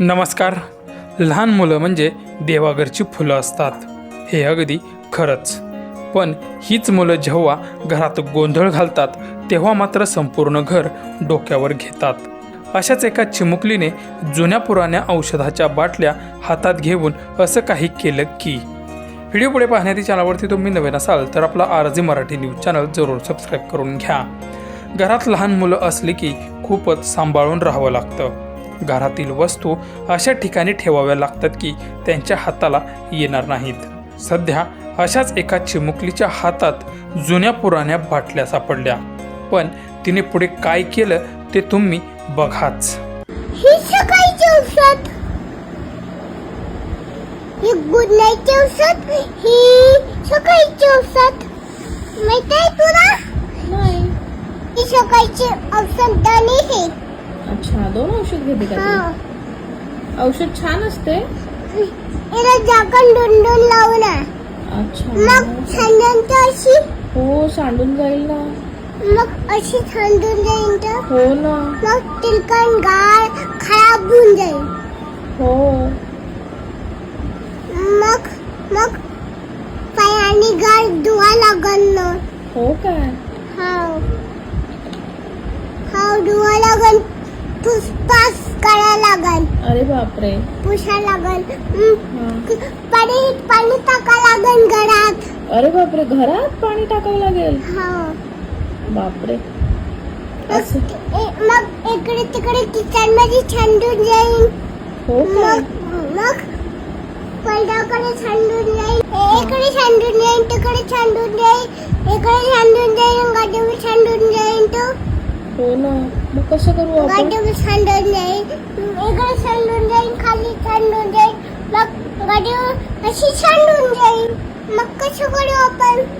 नमस्कार. लहान मुलं म्हणजे देवाघरची फुलं असतात. हे अगदी खरंच. पण हीच मुलं जेव्हा घरात गोंधळ घालतात तेव्हा मात्र संपूर्ण घर डोक्यावर घेतात. अशाच एका चिमुकलीने जुन्या पुराण्या औषधाच्या बाटल्या हातात घेऊन असं काही केलं की. व्हिडिओ पुढे पाहण्याची चॅनलवरती तुम्ही नवीन असाल तर आपला R G Marathi news channel जरूर सबस्क्राईब करून घ्या. घरात लहान मुलं असली की खूपच सांभाळून राहावं लागतं. घरातील वस्तू अशा ठिकाणी ठेवाव्या लागतात की त्यांच्या हाताला येणार नाहीत. सध्या अशाच एका चिमुकलीच्या हातात जुन्या पुराण्या बाटल्या सापडल्या. पण तिने पुढे काय केलं ते तुम्ही बघाच. ही औषध गुड नाईटची औषध ही सकाळची औषध माहीत आहे तुला? नाही. सकाळची औषध दाणे हे. अच्छा दोन औषध घेते का हा. तू? औषध छान असते? याला झाकण. अच्छा. मग थंडांत अशी. हो सांडून जाईल ना. मग अशी थंडून जाईल तर हो ना. मग तिलकण गाळ खराब होऊन जाईल. हो. मग मग पायाने गाळ धुवा लागल ना. हो काय? हाव हाव धुवा लागल पुसपास करायला लागल. अरे बापरे. पुसा लागल. पाणी पाणी टाका लागल घरात. अरे बापरे घरात पाणी टाकावं लागेल? बापरे. मग असं. ए- मग इकडे तिकडे किचनमध्ये थंडून जाईल हो मग जाईल ए- इकडे थंडून जाईल तिकडे थंडून जाईल इकडे थंडून जाईल गाडीवर थंडून जाईल तो. हो ना. मग कसं करू आपण? गाडीवर थंडून जाईल जाईल खाली जाईल. मग गाडीवर अशी थंडून जाईल. मग कसं करू आपण?